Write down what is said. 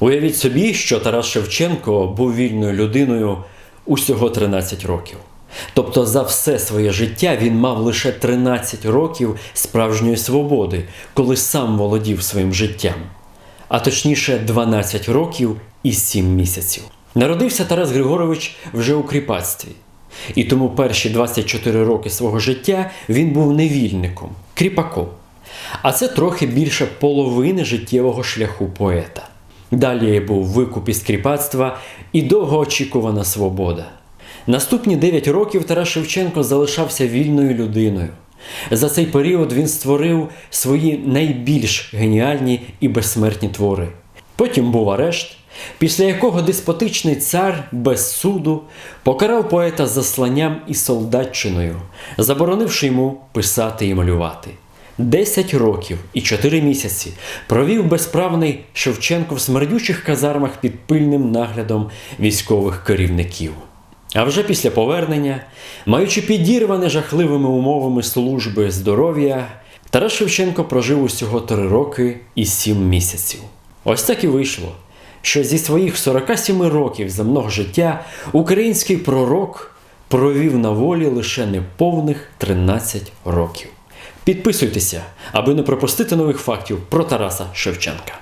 Уявіть собі, що Тарас Шевченко був вільною людиною усього 13 років. Тобто за все своє життя він мав лише 13 років справжньої свободи, коли сам володів своїм життям, а точніше 12 років і 7 місяців. Народився Тарас Григорович вже у кріпацтві, і тому перші 24 роки свого життя він був невільником, кріпаком. А це трохи більше половини життєвого шляху поета. Далі був викуп із кріпацтва і довгоочікувана свобода. Наступні 9 років Тарас Шевченко залишався вільною людиною. За цей період він створив свої найбільш геніальні і безсмертні твори. Потім був арешт, після якого деспотичний цар без суду покарав поета засланням і солдатчиною, заборонивши йому писати і малювати. Десять років і чотири місяці провів безправний Шевченко в смердючих казармах під пильним наглядом військових керівників. А вже після повернення, маючи підірване жахливими умовами служби здоров'я, Тарас Шевченко прожив усього три роки і сім місяців. Ось так і вийшло, що зі своїх 47 років земного життя український пророк провів на волі лише неповних 13 років. Підписуйтеся, аби не пропустити нових фактів про Тараса Шевченка.